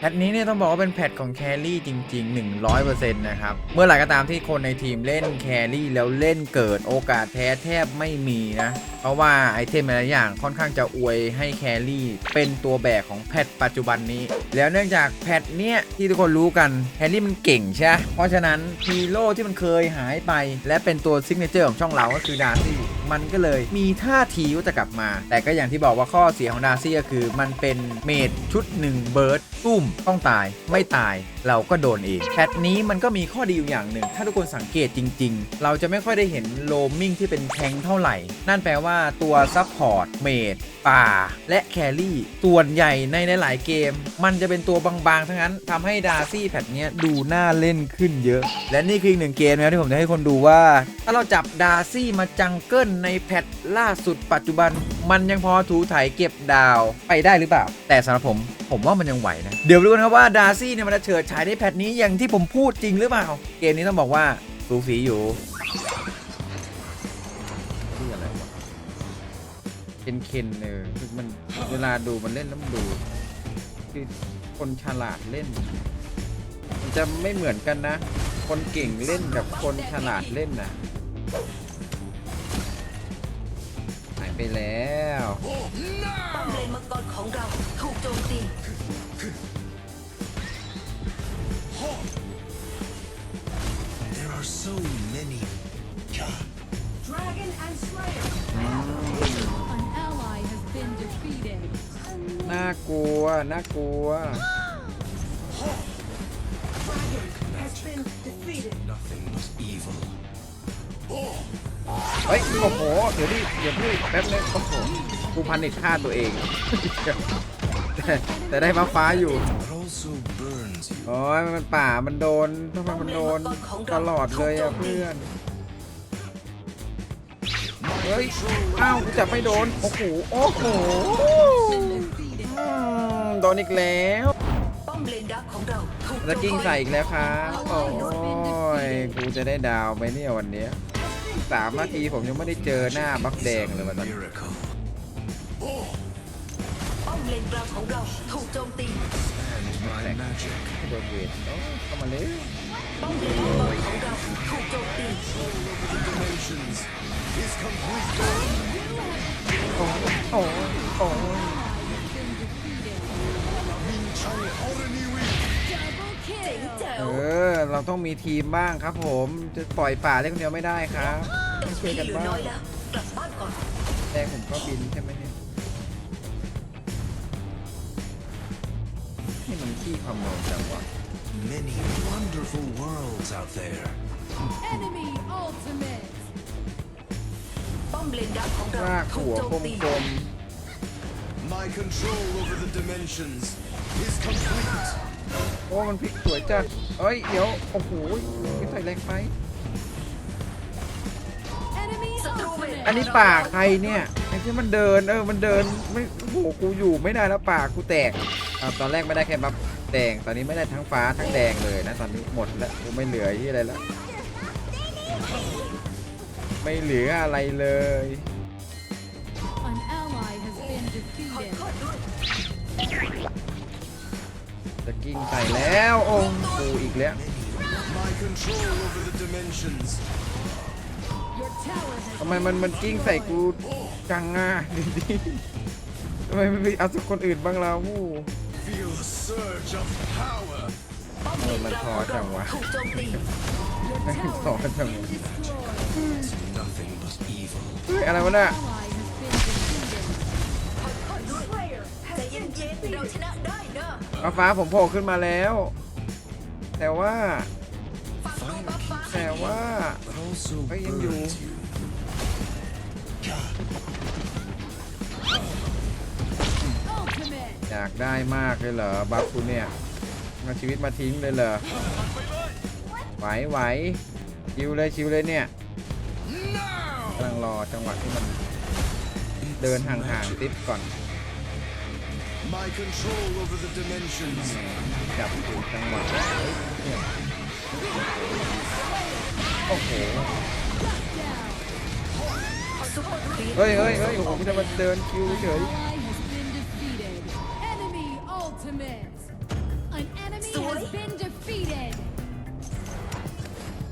แพทนี้เนี่ยต้องบอกว่าเป็นแพทของแครี่จริง ๆ 100%นะครับ เมื่อไหร่ก็ตามที่คนในทีมเล่นแครี่แล้วเล่นเกิดโอกาสแพ้แทบไม่มีนะ เพราะว่าไอเทมหลายอย่างค่อนข้างจะอวยให้แครี่เป็นตัวแบกของแพทปัจจุบันนี้ แล้วเนื่องจากแพทเนี้ยที่ทุกคนรู้กันแครี่มันเก่งใช่ไหมเพราะฉะนั้นฮีโร่ที่มันเคยหายไป และเป็นตัวซิกเนเจอร์ของช่องเราก็คือดาร์ซี่มันก็เลยมีท่าทีว่าจะกลับมา แต่ก็อย่างที่บอกว่าข้อเสียของดาร์ซี่ก็คือ มันเป็นเมดชุดหนึ่งเบิร์ดตุ้มต้องตายไม่ตายเราก็โดนเองแพทนี้มันก็มีข้อดีอยู่อย่างหนึ่ง ถ้าทุกคนสังเกตจริง ๆ เราจะไม่ค่อยได้เห็นโลมิ่งที่เป็นแทงเท่าไหร่ นั่นแปลว่าตัวซับพอร์ตเมดป่า และแครี่ส่วนใหญ่ในหลายๆเกม มันจะเป็นตัวบางๆ ทั้งนั้นทำให้ดาร์ซี่แพทเนี้ยดูน่าเล่นขึ้นเยอะ และนี่คืออีกหนึ่งเกมนะที่ผมจะให้คนดูว่า ถ้าเราจับดาร์ซี่มาจังเกิลในแพทล่าสุดปัจจุบัน มันยังพอถูถ่ายเก็บดาวไปได้หรือเปล่า แต่สำหรับผมผมว่ามันยังไหวนะ เดี๋ยวรู้กันครับว่าดาร์ซี่เนี่ยมันจะเฉิดฉายในแพทนี้อย่างที่ผมพูดจริงหรือเปล่า เกมนี้ต้องบอกว่าสูสีอยู่ชื่ออะไรวะเคนเคนเออคือมันเวลาดูมันเล่นแล้วมันดูคือคนฉลาดเล่น มันจะไม่เหมือนกันนะ คนเก่งเล่นกับคนฉลาดเล่นนะหายไปแล้วป้อมเลนมังกรของ น่ากลัว Dragon has been defeated Nothing but evil. เฮ้ย โอ้โห เดี๋ยวดิเดี๋ยวพี่แป๊บนึงโอ้โหกูพันนิดฆ่าตัวเอง แต่แต่ได้มาฟ้าอยู่ But also burns you. โอ้ยมันป่ามันโดนทำไมมันโดนตลอดเลยอะเพื่อน เฮ้ย อ้าวกูจับไม่โดน โอ้โห โอ้โห Defeated. อืมโดนอีกแล้วป้อมเลนดักของเราถูกโจมแล้วกิ้งตีใส่อีกแล้วครับโอ้ย กูจะได้ดาวไหมเนี่ยวันเนี้ยสามนาทีผมยังไม่ได้เจอหน้าบักแดงเลยวันนั้น Miracle. ป้อมเลนกลางของเราถูกโจมตี And my magic. โดนเวทโอ้เข้ามาเลยป้อมเลน โอ้โอ้โอ้ Double เจ๋ง kill. แจ๋เอวอเราต้องมีทีมบ้างครับผม จะปล่อยป่าเล่นคนเดียวไม่ได้ครับต้องช่วยที่กันเหลือบ้าน้องยแล้วกลับบ้านก่อนแดงผมก็บินใช่ไหมเนี่ยนี่มันขี้ความมองจังวะ Many wonderful worlds out there. Enemy ultimate. ป้อมเลนดักของเรารากถูกหัวโจกมตีลม My control over the dimensions is complete. ๆโอ้มันพลิกสวยจัดเอ้ย เดี๋ยว โอ้โหไม่ใส่แรงไป Enemy ศัตรูเวท ultimate. อันนี้ป่าใครเนี่ย ไอ้ที่มันเดิน เออ มันเดิน ไม่ โอ้โห กูอยู่ไม่ได้แล้วป่ากูแตกอะตอนแรกไม่ได้แค่บัฟแดง ตอนนี้ไม่ได้ทั้งฟ้าทั้งแดงเลยนะ ตอนนี้หมดแล้ว กูไม่เหลือที่อะไรแล้ว ไม่เหลืออะไรเลย An ally has been ขอ defeated. โทษด้วยจะกิ้งใส่แล้วโอ้กูอีกแล้ว My control over the dimensions. Your tower has ทำไมมันมันกิ้งใส่กูจังอะดิทำไมไม่ไปเอาสักคนอื่นบ้างเรา Feel a surge of power. เออมันท้อจังวะไม่ท้อจังวะเฮ้ยอะไรวะเนี่ยฟ้าฟ้าผมโผล่ขึ้นมาแล้ว แต่ว่า แต่ว่าไปยังอยู่อยากได้มากเลยเหรอบัฟคุณเนี่ย มาชีวิตมาทิ้งเลยเหรอไหวไหวชิวเลยชิวเลยเนี่ยกำลังรอจังหวะที่มันเดินห่างๆติดก่อน My control over the dimensions จับถูกจังหวะเฮ้ยเนี่ยโอ้โหซุปเปอร์ครีปเฮ้ยเฮ้ยเฮ้ยโอ้โหมันจะมาเดินคิว An เฉย ally has been defeated. Enemy ultimate.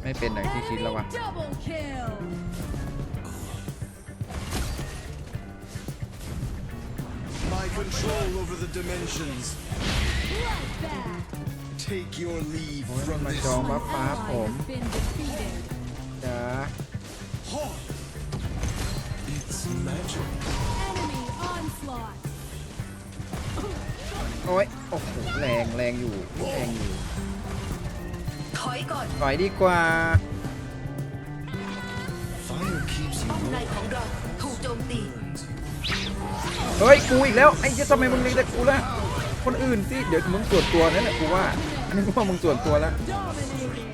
ไม่เป็นอย่างที่คิดแล้ววะ Double kill. My control over the dimensions. Bloodbath. Take your leave โอ้ยมัน from มา this. จองบัฟฟ้า Ally ผม has been defeated. จ้า It's magic. Enemy onslaught. โอ้ยโอ้โหแรงแรงอยู่แรงอยู่ ถอยก่อนถอยดีกว่า Fire keeps you ป้อมในของเราถูกโจมตีเฮ้ยกูอีกแล้วไอ้เหี้ยทำไมมึงเล็งแต่กูล่ะคนอื่นสิเดี๋ยวมึงส่วนตัวนั่นแหละกูว่าอันนี้กูว่ามึงส่วนตัวแล้ว Dominating.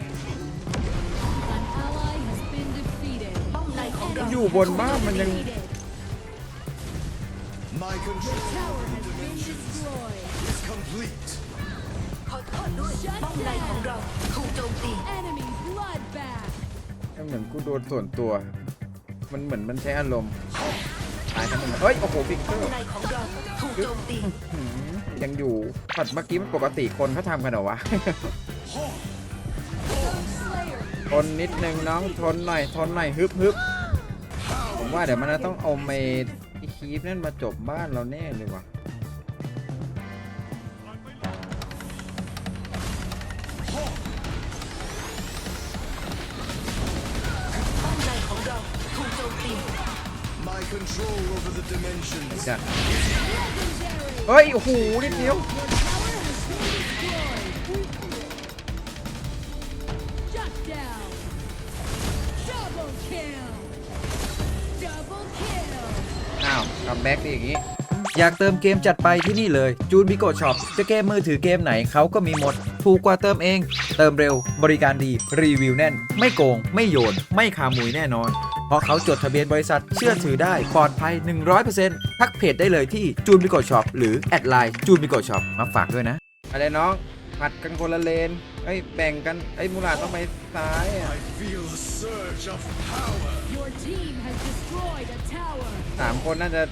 An ally has been defeated. ป้อมในของเราอยู่บนบ้านมันยัง Defeated. My control Tower has been destroyed. is complete. ขอโทษด้วยป้อมในของเราถูกโจมตี Enemy bloodbath. เหมือนกูโดนส่วนตัว มันเหมือนมันใช้อารมณ์ตายทั้งหมดเฮ้ย โอ้โหฟิกเกป้ออมร์ในของเราถูกโจมตีหืมยังอยู่ผัดเมื่อกี้มันปกติคนเขาทำกันเหรอวะ Slayer. ทนนิดนึงน้องทนหน่อยทนหน่อยฮึบฮึบผมว่าเดี๋ยวมันจะต้องเอาไอ้ไอ้คีฟนั่นมาจบบ้านเราแน่เลยว่ะ จัดเฮ้ยโอ้โหนิดเดียว Shut down. Double kill. Double kill. อ้าวคัมแบ็กดิอย่างงี้ อยากเติมเกมจัดไปที่นี่เลยจูนบิโกช็อปจะเกมมือถือเกมไหนเขาก็มีหมด ถูกกว่าเติมเอง เติมเร็ว บริการดี รีวิวแน่น ไม่โกง ไม่โยน ไม่ขาหมุยแน่นอน เพราะเขาจดทะเบียนบริษัทเชื่อถือได้ปลอดภัย 100%ทักเพจได้เลยที่จูนบิโกช็อปหรือแอดไลน์จูนบิโกช็อปมาฝากด้วยนะอะไรน้องผัดกันคนละเลนเอ้ยแบ่งกันไอ้ยมูลาดต้องไปซ้ายอะ I feel a surge of power. Your team has destroyed a tower. สามคนน่าจะ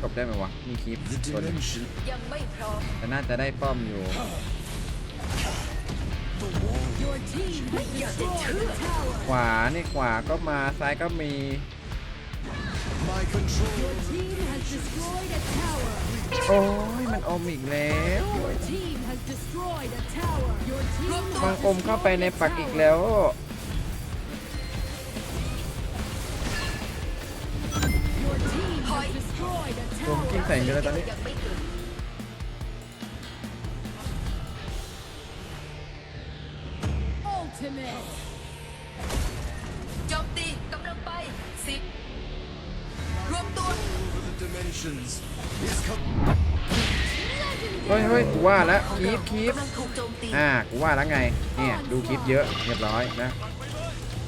จบได้ไหมวะมีคลิป The ตัวหนึง dimension. ยังไม่พร้อมแต่น่าจะได้ป้อมอยู่ Your ขวานี่ขวาก็มาซ้ายก็มี My control Your team has destroyed a tower. โอ้ยมันอมอีกแล้ว Your team has destroyed a tower. Your team มัน has อมเข้าไปใน destroyed a ปักอีก tower. แล้ว Your team has destroyed a ผม tower. กิ้งใส่กันแล้วตอนนี้ Ultimate. โจมตีกำลังไปสิบรวมตัว the dimensions is com- เฮ้ยเฮ้ยกูว่าแล้วคลิปคลิปกำลังถูกโจมตีอ่ากูว่าแล้วไงเนี่ยดูคลิปเยอะเรียบร้อยนะ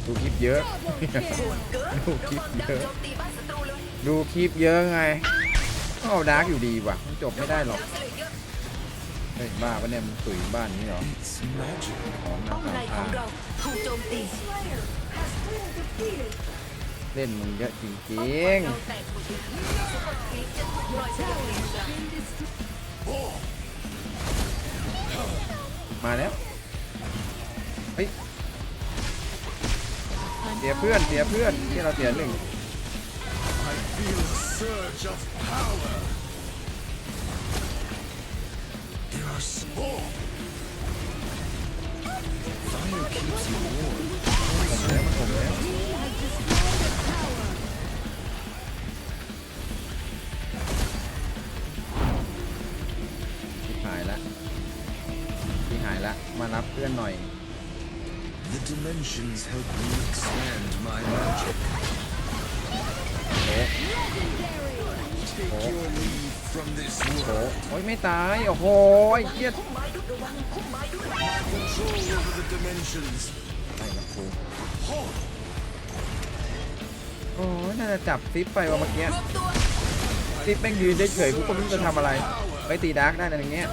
ดูคลิปเยอะ Double kill. เกิดดูคลิปเยอะ โจมตีบ้านศัตรูเลยดูคลิปเยอะไงต้องเอาดาร์กอยู่ดีว่ะ จบไม่ได้หรอกดักเสลเย เฮ้ยบ้าปะเนี่ยมึงตุ๋ยบ้านนี้เหรอ It's magic. ของป้อน้ำมในตาของเราถูกโจมตีเล่นมึงเยอะจริงเราแตกหมดเลยซุปเปอร์คลิปจะถูกปล่อยตัวเอง Been destroyed. ๆมาแล้วเฮ้ย An เสียเพื่อน ally เสีย has เพื่อน been ที่เราเสียหนึ่ง I feel a surge of power. ที่หายละที่หายละ มารับเพื่อนหน่อย The dimensions help me expand my magic. โอ้ยไม่ตาย โอ้โหเฮียโอ้ยน่าจะจับซิปไปว่าเมื่อกี้ซิปแม่งยืนเฉยๆพวกคนไจะทำอะไร ไปตีดาร์กได้ในอย่างเงี้ย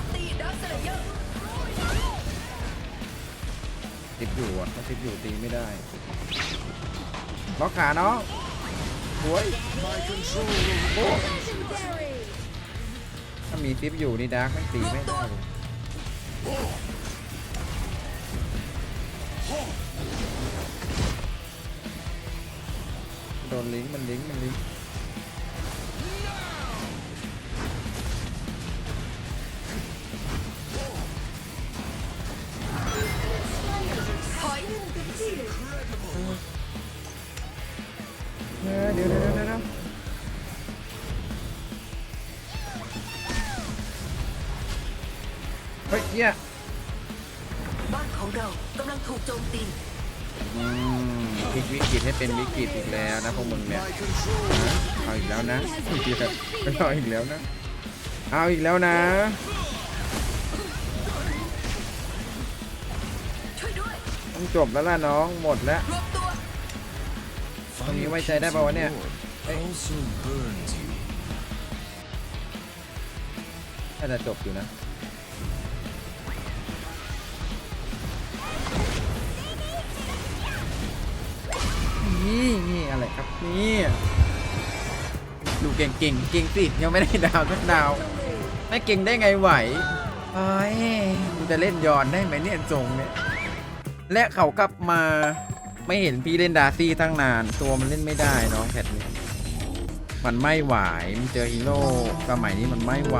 ซิปอยู่อะซิปอยู่ตีไม่ได้ล็อกขาเนาะโอ้ยโอ้ มีซิปอยู่นี่ดาร์กไม่ตีไม่ได้โดนลิงก์มันลิงก์มันลิงก์ โจมตีอืมพลิกวิกฤตให้เป็นวิกฤตอีกแล้วนะพวกมึงเนี่ยเอาอีกแล้วนะเหี้ยเอาอีกแล้วนะ เอาอีกแล้วนะ ช่วยด้วยต้องจบแล้วล่ะน้องหมดแล้ว รวมตัว Ang iway tayo na, bawa niya. Lord Also burns you. น่าจะจบอยู่นะ นี่นี่อะไรครับนี่ดูเก่งเก่งเก่งสิยังไม่ได้ดาวสักดาว ไม่เก่งได้ไงไหวไอ้ยกูจะเล่นย้อนได้ไหมเนี่ยทรงเนี่ยและเขากลับมาไม่เห็นพี่เล่นดาซี่ตั้งนาน ตัวมันเล่นไม่ได้น้องแพทเนี่ยมันไม่ไหวมันเจอฮีโร่สมัยนี้มันไม่ไหว